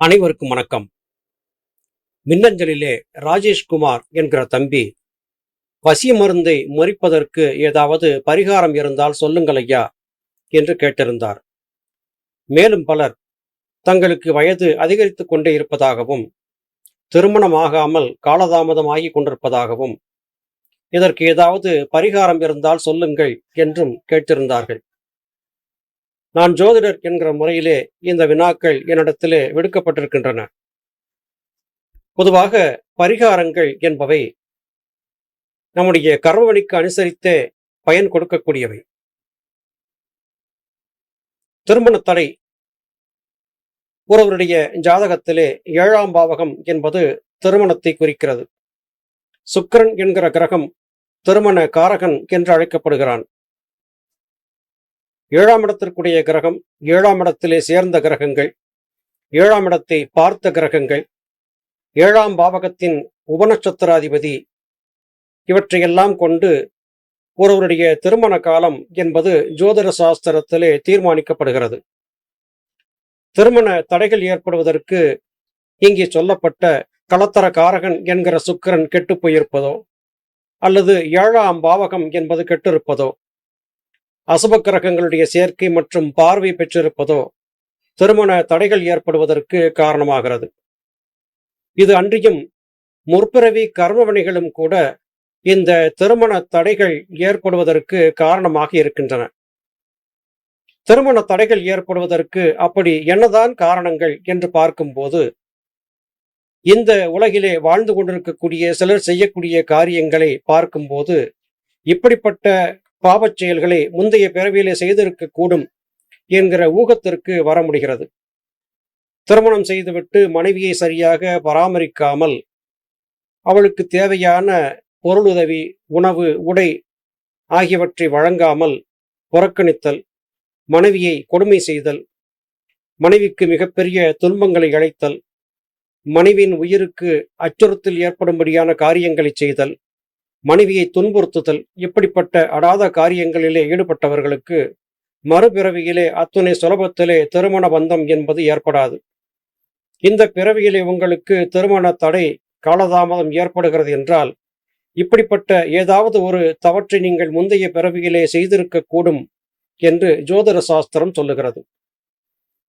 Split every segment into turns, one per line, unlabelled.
அனைவருக்கும் வணக்கம். மின்னஞ்சலிலே ராஜேஷ்குமார் என்கிற தம்பி பசி மருந்தை முறிப்பதற்கு ஏதாவது பரிகாரம் இருந்தால் சொல்லுங்கள் ஐயா என்று கேட்டிருந்தார். மேலும் பலர் தங்களுக்கு வயது அதிகரித்துக் கொண்டே இருப்பதாகவும் திருமணமாகாமல் காலதாமதமாகி கொண்டிருப்பதாகவும் இதற்கு ஏதாவது பரிகாரம் இருந்தால் சொல்லுங்கள் என்றும் கேட்டிருந்தார்கள். நான் ஜோதிடர் என்கிற முறையிலே இந்த வினாக்கள் என்னிடத்திலே விடுக்கப்பட்டிருக்கின்றன. பொதுவாக பரிகாரங்கள் என்பவை நம்முடைய கர்மவழிக்கு அனுசரித்தே பயன் கொடுக்கக்கூடியவை. திருமண தடை. ஒருவருடைய ஜாதகத்திலே ஏழாம் பாவகம் என்பது திருமணத்தை குறிக்கிறது. சுக்கிரன் என்கிற கிரகம் திருமண காரகன் என்று அழைக்கப்படுகிறான். ஏழாம் இடத்திற்குரிய கிரகம் ஏழாம் இடத்திலே சேர்ந்த கிரகங்கள் ஏழாம் இடத்தை பார்த்த கிரகங்கள் ஏழாம் பாவகத்தின் உபநட்சத்திராதிபதி இவற்றையெல்லாம் கொண்டு ஒருவருடைய திருமண காலம் என்பது ஜோதிட சாஸ்திரத்திலே தீர்மானிக்கப்படுகிறது. திருமண தடைகள் ஏற்படுவதற்கு இங்கே சொல்லப்பட்ட களத்தர காரகன் என்கிற சுக்கிரன் கெட்டுப் போயிருப்பதோ அல்லது ஏழாம் பாவகம் என்பது கெட்டிருப்பதோ அசுப கிரகங்களுடைய சேர்க்கை மற்றும் பார்வை பெற்றிருப்பதோ திருமண தடைகள் ஏற்படுவதற்கு காரணமாகிறது. இது அன்றியும் முற்பிறவி கர்மவணிகளும் கூட இந்த திருமண தடைகள் ஏற்படுவதற்கு காரணமாக இருக்கின்றன. திருமண தடைகள் ஏற்படுவதற்கு அப்படி என்னதான் காரணங்கள் என்று பார்க்கும்போது இந்த உலகிலே வாழ்ந்து கொண்டிருக்கக்கூடிய சிலர் செய்யக்கூடிய காரியங்களை பார்க்கும்போது இப்படிப்பட்ட பாவச் செயல்களை முந்தைய பிறவியிலே செய்திருக்க கூடும் என்கிற ஊகத்திற்கு வர முடிகிறது திருமணம் செய்துவிட்டு மனைவியை சரியாக பராமரிக்காமல் அவளுக்கு தேவையான பொருளுதவி உணவு உடை ஆகியவற்றை வழங்காமல் புறக்கணித்தல் மனைவியை கொடுமை செய்தல் மனைவிக்கு மிகப்பெரிய துன்பங்களை அழைத்தல் மனைவியின் உயிருக்கு அச்சுறுத்தல் ஏற்படும்படியான காரியங்களை செய்தல் மனைவியை துன்புறுத்துதல் இப்படிப்பட்ட அடாத காரியங்களிலே ஈடுபட்டவர்களுக்கு மறுபிறவியிலே அத்துணை சுலபத்திலே திருமண பந்தம் என்பது ஏற்படாது. இந்த பிறவியிலே உங்களுக்கு திருமண தடை காலதாமதம் ஏற்படுகிறது என்றால் இப்படிப்பட்ட ஏதாவது ஒரு தவற்றை நீங்கள் முந்தைய பிறவியிலே செய்திருக்கக்கூடும் என்று ஜோதிட சாஸ்திரம் சொல்லுகிறது.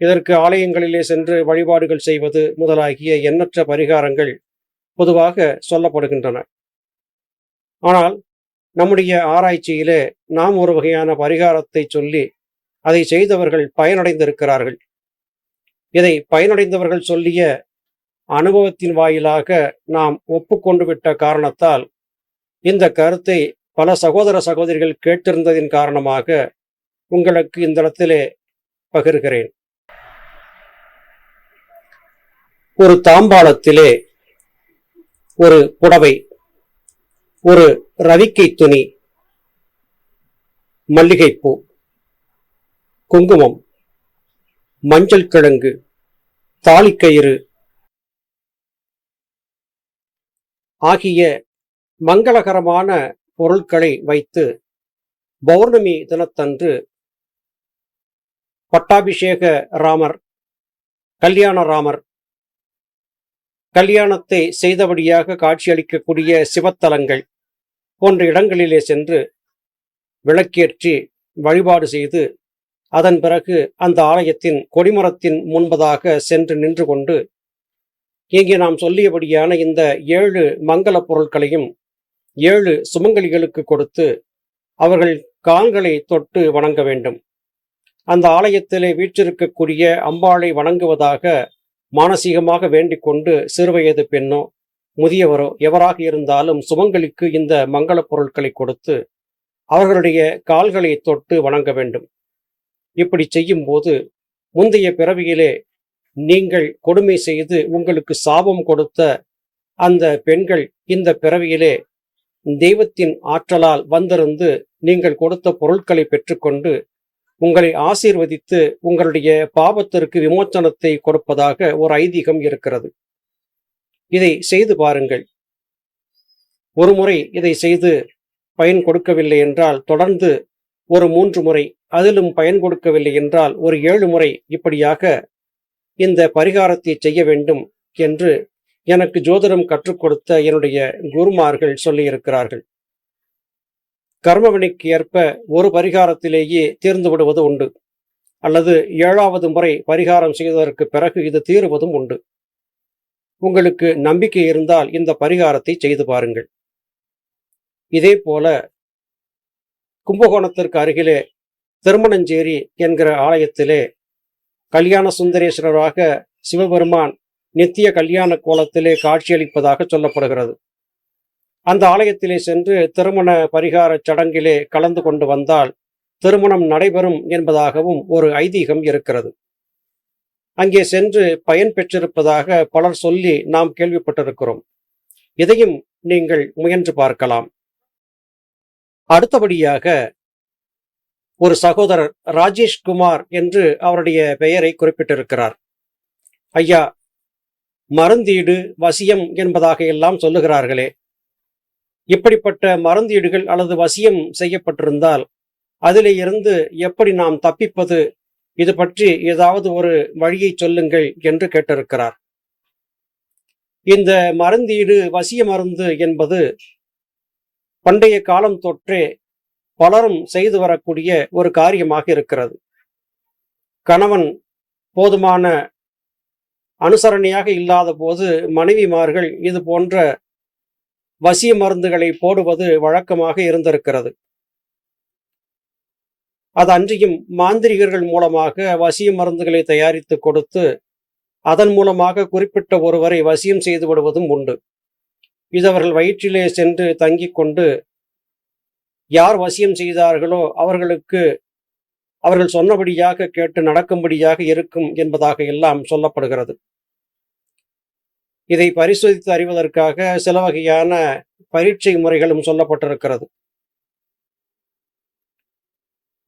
இதற்கு ஆலயங்களிலே சென்று வழிபாடுகள் செய்வது முதலாகிய எண்ணற்ற பரிகாரங்கள் பொதுவாக சொல்லப்படுகின்றன. ஆனால் நம்முடைய ஆராய்ச்சியிலே நாம் ஒரு வகையான பரிகாரத்தை சொல்லி அதை செய்தவர்கள் பயனடைந்திருக்கிறார்கள். இதை பயனடைந்தவர்கள் சொல்லிய அனுபவத்தின் வாயிலாக நாம் ஒப்புக்கொண்டு விட்ட காரணத்தால் இந்த கருத்தை பல சகோதர சகோதரிகள் கேட்டிருந்ததின் காரணமாக உங்களுக்கு இந்த இடத்திலே பகிர்கிறேன். ஒரு தாம்பாளத்திலே ஒரு புடவை ஒரு ரவிக்கை துணி மல்லிகைப்பூ குங்குமம் மஞ்சள் கிழங்கு தாலிக்கயிறு ஆகிய மங்களகரமான பொருட்களை வைத்து பௌர்ணமி தினத்தன்று பட்டாபிஷேக ராமர் கல்யாண ராமர் கல்யாணத்தை செய்தபடியாக காட்சியளிக்கக்கூடிய சிவத்தலங்கள் போன்ற இடங்களிலே சென்று விளக்கேற்றி வழிபாடு செய்து அதன் பிறகு அந்த ஆலயத்தின் கொடிமரத்தின் முன்பதாக சென்று நின்று கொண்டு இங்கே நாம் சொல்லியபடியான இந்த ஏழு மங்கள பொருட்களையும் ஏழு சுமங்கலிகளுக்கு கொடுத்து அவர்கள் கால்களை தொட்டு வணங்க வேண்டும். அந்த ஆலயத்திலே வீற்றிருக்கக்கூடிய அம்பாளை வணங்குவதாக மானசீகமாக வேண்டிக் கொண்டு சிறுவயது பெண்ணோ முதியவரோ எவராக இருந்தாலும் சுமங்கலிக்கு இந்த மங்கள பொருட்களை கொடுத்து அவர்களுடைய கால்களை தொட்டு வணங்க வேண்டும். இப்படி செய்யும் போது முந்தைய பிறவியிலே நீங்கள் கொடுமை செய்து உங்களுக்கு சாபம் கொடுத்த அந்த பெண்கள் இந்த பிறவியிலே தெய்வத்தின் ஆற்றலால் வந்திருந்து நீங்கள் கொடுத்த பொருட்களை பெற்றுக்கொண்டு உங்களை ஆசீர்வதித்து உங்களுடைய பாவத்திற்கு விமோச்சனத்தை கொடுப்பதாக ஒரு ஐதீகம் இருக்கிறது. இதை செய்து பாருங்கள். ஒரு முறை இதை செய்து பயன் கொடுக்கவில்லை என்றால் தொடர்ந்து ஒரு மூன்று முறை அதிலும் பயன் கொடுக்கவில்லை என்றால் ஒரு ஏழு முறை இப்படியாக இந்த பரிகாரத்தை செய்ய வேண்டும் என்று எனக்கு ஜோதிடம் கற்றுக் கொடுத்த என்னுடைய குருமார்கள் சொல்லியிருக்கிறார்கள். கர்மவினைக்கு ஏற்ப ஒரு பரிகாரத்திலேயே தீர்ந்து விடுவது உண்டு. அல்லது ஏழாவது முறை பரிகாரம் செய்ததற்கு பிறகு இது தீருவதும் உண்டு. உங்களுக்கு நம்பிக்கை இருந்தால் இந்த பரிகாரத்தை செய்து பாருங்கள். இதே போல கும்பகோணத்திற்கு அருகிலே திருமணஞ்சேரி என்கிற ஆலயத்திலே கல்யாண சுந்தரேஸ்வரராக சிவபெருமான் நித்திய கல்யாண கோலத்திலே காட்சியளிப்பதாக சொல்லப்படுகிறது. அந்த ஆலயத்திலே சென்று திருமண பரிகார சடங்கிலே கலந்து கொண்டு வந்தால் திருமணம் நடைபெறும் என்பதாகவும் ஒரு ஐதீகம் இருக்கிறது. அங்கே சென்று பயன் பெற்றிருப்பதாக பலர் சொல்லி நாம் கேள்விப்பட்டிருக்கிறோம். இதையும் நீங்கள் முயன்று பார்க்கலாம். அடுத்தபடியாக ஒரு சகோதரர் ராஜேஷ் குமார் என்று அவருடைய பெயரை குறிப்பிட்டிருக்கிறார். ஐயா மருந்தீடு வசியம் என்பதாக எல்லாம் சொல்லுகிறார்களே இப்படிப்பட்ட மருந்தீடுகள் அல்லது வசியம் செய்யப்பட்டிருந்தால் அதிலே இருந்து எப்படி நாம் தப்பிப்பது? இது பற்றி ஏதாவது ஒரு வழியை சொல்லுங்கள் என்று கேட்டிருக்கிறார். இந்த மருந்தீடு வசிய மருந்து என்பது பண்டைய காலம் தொற்றே பலரும் செய்து வரக்கூடிய ஒரு காரியமாக இருக்கிறது. கணவன் போதுமான அனுசரணையாக இல்லாத போது மனைவிமார்கள் இது போன்ற வசிய மருந்துகளை போடுவது வழக்கமாக இருந்திருக்கிறது. அது அன்றியும் மாந்திரிகர்கள் மூலமாக வசிய மருந்துகளை தயாரித்து கொடுத்து அதன் மூலமாக குறிப்பிட்ட ஒருவரை வசியம் செய்து விடுவதும் உண்டு. இது அவர்கள் வயிற்றிலே சென்று தங்கிக் கொண்டு யார் வசியம் செய்தார்களோ அவர்களுக்கு அவர்கள் சொன்னபடியாக கேட்டு நடக்கும்படியாக இருக்கும் என்பதாக எல்லாம் சொல்லப்படுகிறது. இதை பரிசோதித்து அறிவதற்காக சில வகையான பரீட்சை முறைகளும் சொல்லப்பட்டிருக்கிறது.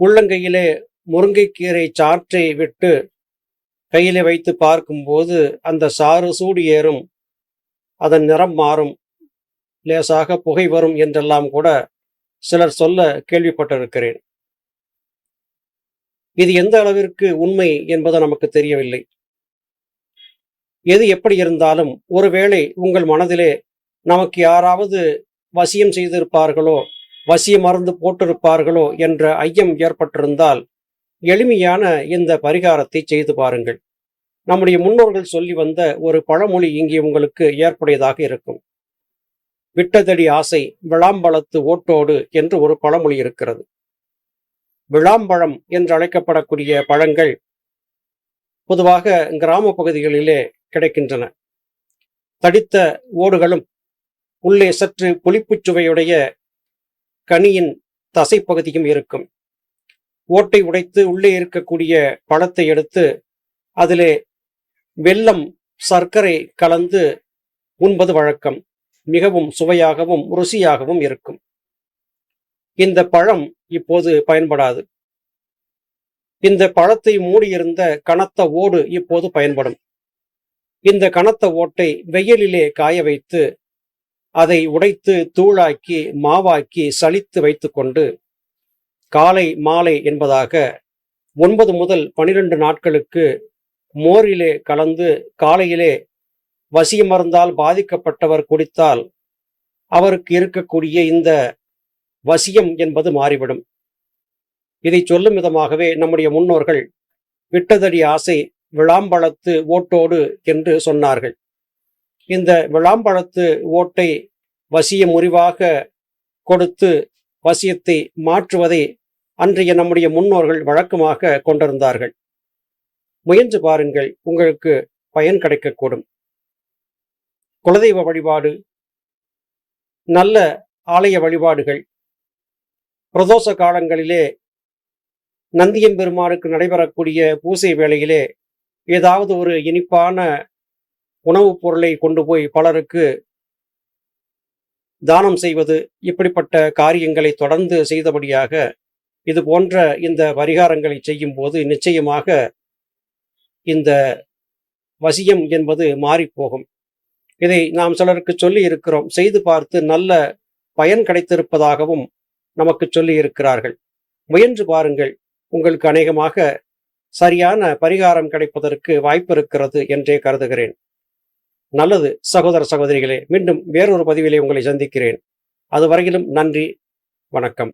உள்ளங்கையிலே முருங்கைக்கீரை சாற்றை விட்டு கையிலே வைத்து பார்க்கும்போது அந்த சாறு சூடு ஏறும் அதன் நிறம் மாறும் லேசாக புகை வரும் என்றெல்லாம் கூட சிலர் சொல்ல கேள்விப்பட்டிருக்கிறேன். இது எந்த அளவிற்கு உண்மை என்பது நமக்கு தெரியவில்லை. எது எப்படி இருந்தாலும் ஒருவேளை உங்கள் மனதிலே நமக்கு யாராவது வசியம் செய்திருப்பார்களோ வசிய மருந்து போட்டிருப்பார்களோ என்ற ஐயம் ஏற்பட்டிருந்தால் எளிமையான இந்த பரிகாரத்தை செய்து பாருங்கள். நம்முடைய முன்னோர்கள் சொல்லி வந்த ஒரு பழமொழி இங்கே உங்களுக்கு ஏற்புடையதாக இருக்கும். விட்டதடி ஆசை விளாம்பழத்து ஓட்டோடு என்று ஒரு பழமொழி இருக்கிறது. விளாம்பழம் என்று அழைக்கப்படக்கூடிய பழங்கள் பொதுவாக கிராம பகுதிகளிலே கிடைக்கின்றன. தடித்த ஓடுகளும் உள்ளே சற்று புளிப்புச் சுவையுடைய கனியின் தசைப்பகுதியும் இருக்கும். ஓட்டை உடைத்து உள்ளே இருக்கக்கூடிய பழத்தை எடுத்து அதிலே வெல்லம் சர்க்கரை கலந்து உண்பது வழக்கம். மிகவும் சுவையாகவும் ருசியாகவும் இருக்கும். இந்த பழம் இப்போது பயன்படாது. இந்த பழத்தை மூடியிருந்த கனத்த ஓடு இப்போது பயன்படும். இந்த கனத்த ஓட்டை வெயிலிலே காய வைத்து அதை உடைத்து தூளாக்கி மாவாக்கி சலித்து வைத்துக்கொண்டு காலை மாலை என்பதாக ஒன்பது முதல் பனிரெண்டு நாட்களுக்கு மோரிலே கலந்து காலையிலே வசிய மருந்தால் பாதிக்கப்பட்டவர் குடித்தால் அவருக்கு இருக்கக்கூடிய இந்த வசியம் என்பது மாறிவிடும். இதை சொல்லும் விதமாகவே நம்முடைய முன்னோர்கள் விட்டதடி ஆசை விளாம்பழத்து ஓட்டோடு என்று சொன்னார்கள். இந்த விளாம்பழத்து ஓட்டை வசிய முறிவாக கொடுத்து வசியத்தை மாற்றுவதை அன்றைய நம்முடைய முன்னோர்கள் வழக்கமாக கொண்டிருந்தார்கள். முயன்று பாருங்கள் உங்களுக்கு பயன் கிடைக்கக்கூடும். குலதெய்வ வழிபாடு நல்ல ஆலய வழிபாடுகள். பிரதோஷ காலங்களிலே நந்தியம்பெருமானுக்கு நடைபெறக்கூடிய பூசை வேளையிலே ஏதாவது ஒரு இனிப்பான உணவுப் பொருளை கொண்டு போய் பலருக்கு தானம் செய்வது இப்படிப்பட்ட காரியங்களை தொடர்ந்து செய்தபடியாக இது போன்ற இந்த பரிகாரங்களை செய்யும் போது நிச்சயமாக இந்த வசியம் என்பது மாறிப்போகும். இதை நாம் சிலருக்கு சொல்லி இருக்கிறோம். செய்து பார்த்து நல்ல பயன் கிடைத்திருப்பதாகவும் நமக்கு சொல்லி இருக்கிறார்கள். முயன்று பாருங்கள். உங்களுக்கு அநேகமாக சரியான பரிகாரம் கிடைப்பதற்கு வாய்ப்பு இருக்கிறது என்றே கருதுகிறேன். நல்லது சகோதர சகோதரிகளே மீண்டும் வேறொரு பதிவிலே உங்களை சந்திக்கிறேன். அதுவரையிலும் நன்றி வணக்கம்.